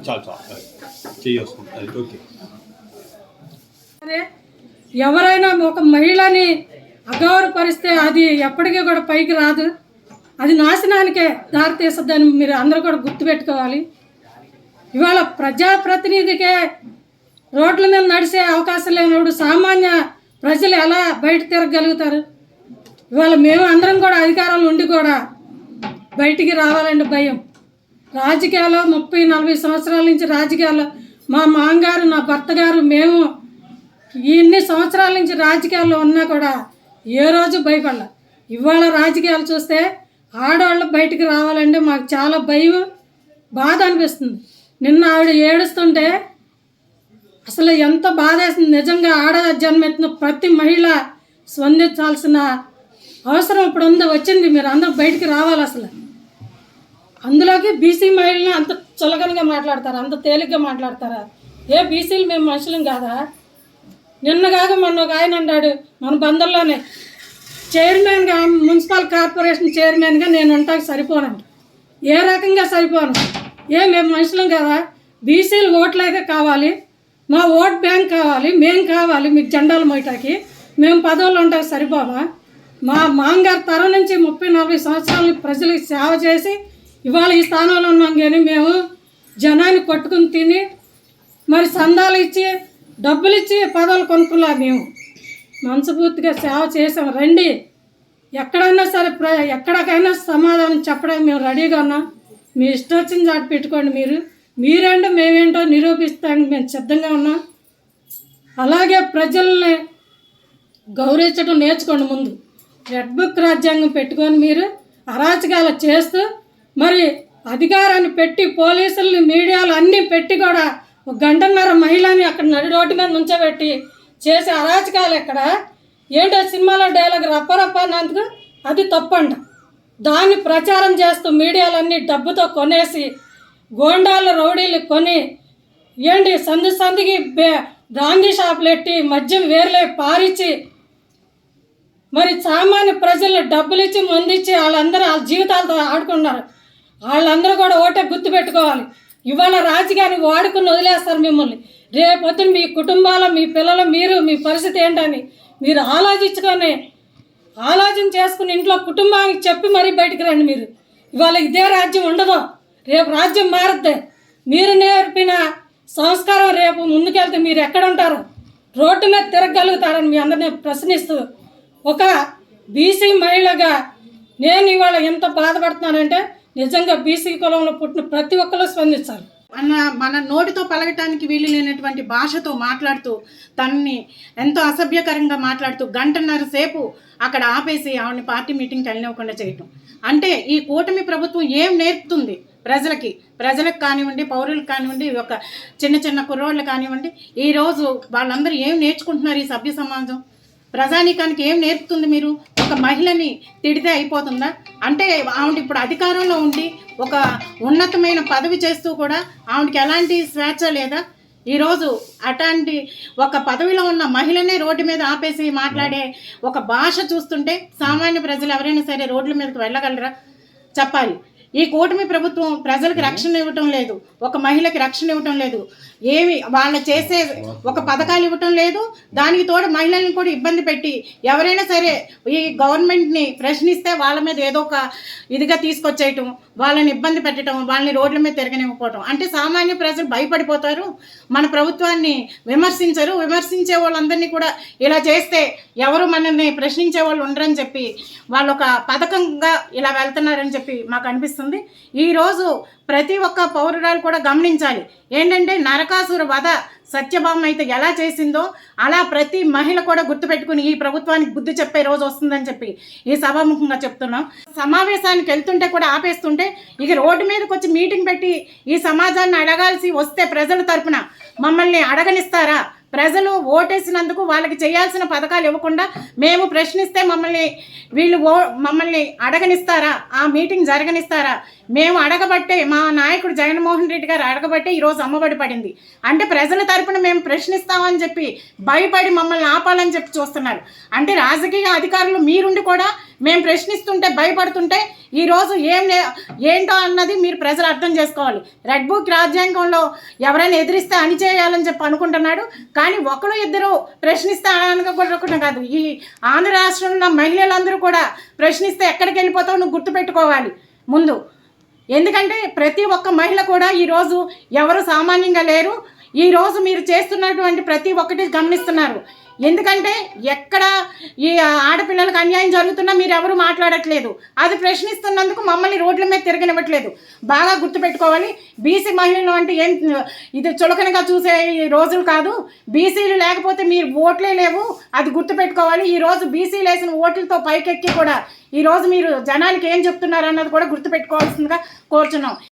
చాలు చాలు అది అది ఓకే సరే ఎవరైనా ఒక మహిళని అగౌరవపరిస్తే అది ఎప్పటికీ కూడా పైకి రాదు. అది నాశనానికే దారితీస్తుందని మీరు అందరూ కూడా గుర్తుపెట్టుకోవాలి ఇవాళ ప్రజాప్రతినిధికే రోడ్ల మీద నడిచే అవకాశం లేనప్పుడు సామాన్య ప్రజలు ఎలా బయట తిరగలుగుతారు ఇవాళ మేము అందరం కూడా అధికారంలో ఉండి కూడా బయటికి రావాలండి భయం. రాజకీయాల్లో ముప్పై నలభై సంవత్సరాల నుంచి రాజకీయాల్లో మా మామగారు నా భర్త గారు మేము ఇన్ని సంవత్సరాల నుంచి రాజకీయాల్లో ఉన్నా కూడా ఏ రోజు భయపడలే. ఇవాళ రాజకీయాలు చూస్తే ఆడవాళ్ళు బయటికి రావాలంటే మాకు చాలా భయం బాధ అనిపిస్తుంది. నిన్న ఆవిడ ఏడుస్తుంటే అసలు ఎంత బాధ వేస్తుంది నిజంగా ఆడ జన్మెత్తిన ప్రతి మహిళ స్పందించాల్సిన అవసరం ఇప్పుడు ఉంది వచ్చింది. మీరు అందరూ బయటికి రావాలి అసలు. అందులోకి బీసీ మహిళని అంత చులకనగా మాట్లాడతారా? అంత తేలిగ్గా మాట్లాడతారా? ఏ బీసీలు మేము మనుషులం కాదా? నిన్న కాక మొన్న ఒక ఆయన అన్నాడు మన బంధంలోనే చైర్మన్గా మున్సిపల్ కార్పొరేషన్ చైర్మన్గా నేను ఉంటాకి సరిపోనండి ఏ రకంగా సరిపోను? ఏ మేము మనుషులం కదా? బీసీలు ఓట్లైతే కావాలి మా ఓట్ బ్యాంక్ కావాలి మేము కావాలి మీకు జెండాలు మోయటాకి మేము పదవులు ఉంటాకి సరిపోమా మా మాంగారు తరం నుంచి ముప్పై నలభై సంవత్సరాలు ప్రజలకు సేవ చేసి ఇవాళ ఈ స్థానంలో ఉన్నాం కానీ మేము జనాన్ని కొట్టుకుని తిని మరి సందాలు ఇచ్చి డబ్బులు ఇచ్చి పదవులు కొనుక్కులా మేము. మనసుపూర్తిగా సేవ చేసాం రండి. ఎక్కడైనా సరే ప్ర ఎక్కడికైనా సమాధానం చెప్పడానికి మేము రెడీగా ఉన్నాం. మీ ఇష్టం వచ్చిన చాటు పెట్టుకోండి మీరు. మీరేంటో మేమేంటో నిరూపిస్తానికి మేము సిద్ధంగా ఉన్నాం. అలాగే ప్రజల్ని గౌరవించడం నేర్చుకోండి ముందు. రెడ్ బుక్ రాజ్యాంగం పెట్టుకొని మీరు అరాచకాలు చేస్తూ మరి అధికారాన్ని పెట్టి పోలీసుల్ని మీడియాలు అన్నీ పెట్టి కూడా ఒక గంటన్నర మహిళని అక్కడ నడి రోడ్డు మీద నుంచోబెట్టి చేసే అరాచకాలు ఎక్కడ? ఏంటో సినిమాలో డైలాగ్ రప్ప రప్ప అన్నందుకు? అది తప్పంట. దాన్ని ప్రచారం చేస్తూ మీడియాలన్నీ డబ్బుతో కొనేసి గోండాల రౌడీలు కొని ఏంటి సందు సందికి బే బ్రాందీ షాపులు ఎట్టి మద్యం వేర్లే పారిచ్చి మరి సామాన్య ప్రజలు డబ్బులు ఇచ్చి వాళ్ళందరూ వాళ్ళ జీవితాలతో ఆడుకున్నారు వాళ్ళందరూ కూడా ఓటే గుర్తు పెట్టుకోవాలి ఇవాళ రాజకీయాన్ని వాడుకుని వదిలేస్తారు మిమ్మల్ని. రేపొద్దున మీ కుటుంబాలు మీ పిల్లలు మీరు మీ పరిస్థితి ఏంటని మీరు ఆలోచించుకొని ఆలోచన చేసుకుని ఇంట్లో కుటుంబానికి చెప్పి మరీ బయటికి రండి మీరు. ఇవాళ ఇదే రాజ్యం ఉండదు. రేపు రాజ్యం మారుద్ది. మీరు నేర్పిన సంస్కారం రేపు ముందుకెళ్తే మీరు ఎక్కడ ఉంటారు రోడ్డు మీద తిరగలుగుతారని మీ అందరినీ ప్రశ్నిస్తూ ఒక బీసీ మహిళగా నేను ఇవాళ ఎంత బాధపడుతున్నానంటే నిజంగా బీసీ కులంలో పుట్టిన ప్రతి ఒక్కరు స్పందించాలి. మన మన నోటితో పలకటానికి వీలు లేనటువంటి భాషతో మాట్లాడుతూ తనని ఎంతో అసభ్యకరంగా మాట్లాడుతూ గంటన్నర సేపు అక్కడ ఆపేసి ఆవిడని పార్టీ మీటింగ్కి వెళ్ళనివ్వకుండా చేయటం. అంటే ఈ కూటమి ప్రభుత్వం ఏం నేర్పుతుంది ప్రజలకి? ప్రజలకు కానివ్వండి పౌరులకు కానివ్వండి ఒక చిన్న చిన్న కుర్రోళ్ళు కానివ్వండి ఈరోజు వాళ్ళందరూ ఏం నేర్చుకుంటున్నారు ఈ సభ్య సమాజం? ప్రజానీకానికి ఏం నేర్పుతుంది మీరు? ఒక మహిళని తిడితే అయిపోతుందా? అంటే ఆవిడ ఇప్పుడు అధికారంలో ఉండి ఒక ఉన్నతమైన పదవి చేస్తూ కూడా ఆవిడకి ఎలాంటి స్వేచ్ఛ లేదా? ఈరోజు అట్లాంటి ఒక పదవిలో ఉన్న మహిళనే రోడ్డు మీద ఆపేసి మాట్లాడే ఒక భాష చూస్తుంటే సామాన్య ప్రజలు ఎవరైనా సరే రోడ్ల మీదకి వెళ్ళగలరా? చెప్పాలి. ఈ కూటమి ప్రభుత్వం ప్రజలకు రక్షణ ఇవ్వటం లేదు. ఒక మహిళకి రక్షణ ఇవ్వటం లేదు. ఏమి వాళ్ళ చేసే ఒక పథకాలు ఇవ్వటం లేదు. దానికి తోడు మహిళల్ని కూడా ఇబ్బంది పెట్టి ఎవరైనా సరే ఈ గవర్నమెంట్ని ప్రశ్నిస్తే వాళ్ళ మీద ఏదో ఒక ఇదిగా తీసుకొచ్చేయటం వాళ్ళని ఇబ్బంది పెట్టడం వాళ్ళని రోడ్ల మీద తిరగనివ్వకపోవటం. అంటే సామాన్య ప్రజలు భయపడిపోతారు. మన ప్రభుత్వాన్ని విమర్శించరు. విమర్శించే వాళ్ళందరినీ కూడా ఇలా చేస్తే ఎవరు మనల్ని ప్రశ్నించే వాళ్ళు ఉండరని చెప్పి వాళ్ళు ఒక పథకంగా ఇలా వెళ్తున్నారని చెప్పి మాకు అనిపిస్తుంది. ఈరోజు ప్రతి ఒక్క పౌరురాలు కూడా గమనించాలి. ఏంటంటే నరకాసుర వధ సత్యభామ అయితే ఎలా చేసిందో అలా ప్రతి మహిళ కూడా గుర్తుపెట్టుకుని ఈ ప్రభుత్వానికి బుద్ధి చెప్పే రోజు వస్తుందని చెప్పి ఈ సభాముఖంగా చెప్తున్నాం. సమావేశానికి వెళ్తుంటే కూడా ఆపేస్తుంటే ఇక రోడ్డు మీదకి వచ్చి మీటింగ్ పెట్టి ఈ సమాజాన్ని అడగాల్సి వస్తే ప్రజల తరపున మమ్మల్ని అడగనిస్తారా? ప్రజలు ఓటేసినందుకు వాళ్ళకి చేయాల్సిన పథకాలు ఇవ్వకుండా మేము ప్రశ్నిస్తే మమ్మల్ని వీళ్ళు ఓ మమ్మల్ని అడగనిస్తారా? ఆ మీటింగ్ జరగనిస్తారా? మేము అడగబట్టే మా నాయకుడు జగన్మోహన్ రెడ్డి గారు అడగబట్టే ఈరోజు అమ్మబడి పడింది. అంటే ప్రజల తరపున మేము ప్రశ్నిస్తామని చెప్పి భయపడి మమ్మల్ని ఆపాలని చెప్పి చూస్తున్నారు. అంటే రాజకీయ అధికారులు మీరుండి కూడా మేము ప్రశ్నిస్తుంటే భయపడుతుంటే ఈరోజు ఏం ఏంటో అన్నది మీరు ప్రజలు అర్థం చేసుకోవాలి. రెడ్ బుక్ రాజ్యాంగంలో ఎవరైనా ఎదిరిస్తే అణిచేయాలని చెప్పి అనుకుంటున్నాడు. కానీ ఒకరు ఇద్దరు ప్రశ్నిస్తే అనుకోకుండా కాదు. ఈ ఆంధ్ర రాష్ట్రంలో మహిళలందరూ కూడా ప్రశ్నిస్తే ఎక్కడికి వెళ్ళిపోతావు? నువ్వు గుర్తుపెట్టుకోవాలి. ముందు ఎందుకంటే ప్రతి ఒక్క మహిళ కూడా ఈరోజు ఎవరు సామాన్యంగా లేరు. ఈరోజు మీరు చేస్తున్నటువంటి ప్రతి ఒక్కటి గమనిస్తున్నారు. ఎందుకంటే ఎక్కడ ఈ ఆడపిల్లలకు అన్యాయం జరుగుతున్నా మీరు ఎవరు మాట్లాడట్లేదు. అది ప్రశ్నిస్తున్నందుకు మమ్మల్ని రోడ్ల మీద తిరగనివ్వట్లేదు. బాగా గుర్తుపెట్టుకోవాలి. బీసీ మహిళలు అంటే ఏం ఇది చులకనగా చూసే ఈ రోజులు కాదు. బీసీలు లేకపోతే మీరు ఓట్లే లేవు. అది గుర్తుపెట్టుకోవాలి. ఈ రోజు బీసీలు వేసిన ఓట్లతో పైకెక్కి కూడా ఈ రోజు మీరు జనానికి ఏం చెప్తున్నారు అన్నది కూడా గుర్తుపెట్టుకోవాల్సిందిగా కోరుచున్నాం.